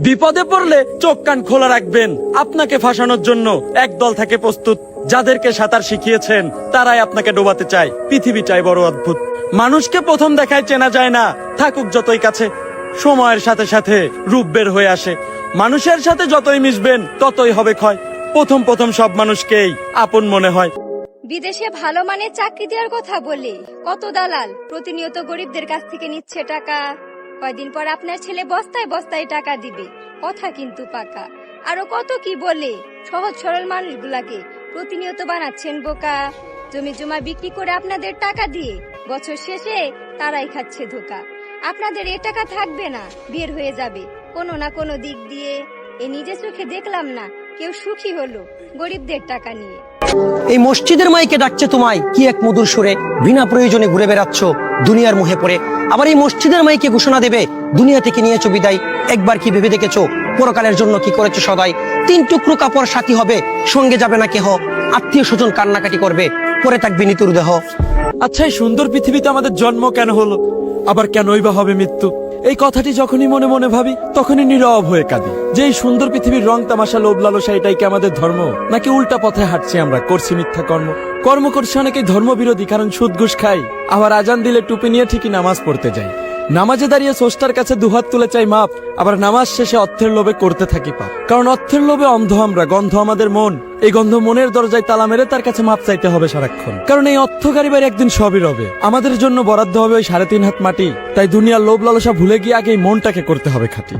বিপদে পড়লে চোখ কান খোলা রাখবেন। আপনাকে ফাঁসানোর জন্য এক দল থাকে প্রস্তুত। যাদেরকে সাঁতার শিখিয়েছেন, তারাই আপনাকে ডোবাতে চায়। পৃথিবীটাই বড় অদ্ভুত। মানুষকে প্রথম দেখায় চেনা যায় না। থাকুক যতই কাছে, সময়ের সাথে সাথে রূপ বের হয়ে আসে। মানুষের সাথে যতই মিশবেন, ততই হবে ক্ষয়। প্রথম প্রথম সব মানুষকেই আপন মনে হয়। বিদেশে ভালো মানের চাকরি দেওয়ার কথা বলে কত দালাল? প্রতিনিয়ত গরিবদের কাছ থেকে নিচ্ছে টাকা। কয়দিন পর আপনার ছেলে বস্তায় বস্তায় টাকা দিবে। কথা কিন্তু পাকা। আরও কত কি বলে? সহজ সরল মানুষগুলাকে প্রতিনিয়ত বানাচ্ছেন বোকা। জমি জমা বিক্রি করে আপনাদের টাকা দিয়ে বছর শেষে তারাই খাচ্ছে ধোকা। আপনাদের এ টাকা থাকবে না, বের হয়ে যাবে কোনো না কোনো দিক দিয়ে। এ নিজে চোখে দেখলাম না, কেউ সুখী হলো গরিবদের টাকা নিয়ে। এই মসজিদের মাইকে ডাকছে তোমায় কি এক মধুর সুরে। বিনা প্রয়োজনে ঘুরে বেড়াচ্ছ, দুনিয়ার মুহে পড়ে। আবার এই মসজিদের মাইকে ঘোষণা দেবে, দুনিয়া থেকে নিয়েছো বিদায়। একবার কি ভেবে দেখেছ? পরকালের জন্য কি করেছ সদাই? তিন টুকরো কাপড় সাথী হবে, সঙ্গে যাবে না কেহ। আত্মীয় স্বজন কান্নাকাটি করবে, পরে থাকবে নিতুর দেহ। আচ্ছা এই সুন্দর পৃথিবীতে আমাদের জন্ম কেন হলো? আবার কেনই বা হবে মৃত্যু? এই কথাটি যখনই মনে মনে ভাবি, তখনই নীরব হয়ে কাঁদি। যে এই সুন্দর পৃথিবীর রং তামাশা লোভ লালসা, এটাই কি আমাদের ধর্ম? নাকি উল্টা পথে হাঁটছি আমরা, করছি মিথ্যা কর্ম? কর্ম করছি অনেকেই ধর্মবিরোধী, কারণ সুদ ঘুষ খাই। আবার আজান দিলে টুপি নিয়ে ঠিকই নামাজ পড়তে যাই। নামাজে দাঁড়িয়ে স্রষ্টার কাছে দুহাত তুলে চাই মাপ, আবার নামাজ শেষে অর্থের লোভে করতে থাকি পাপ। কারণ অর্থের লোভে অন্ধ আমরা, গন্ধ আমাদের মন। এই গন্ধ মনের দরজায় তালা মেরে তার কাছে মাপ চাইতে হবে সারাক্ষণ। কারণ এই অর্থকারী বাড়ি একদিন সবই রবে। আমাদের জন্য বরাদ্দ হবে ওই সাড়ে তিন হাত মাটি। তাই দুনিয়ার লোভ লালসা ভুলে গিয়ে আগে এই মনটাকে করতে হবে খাঁটি।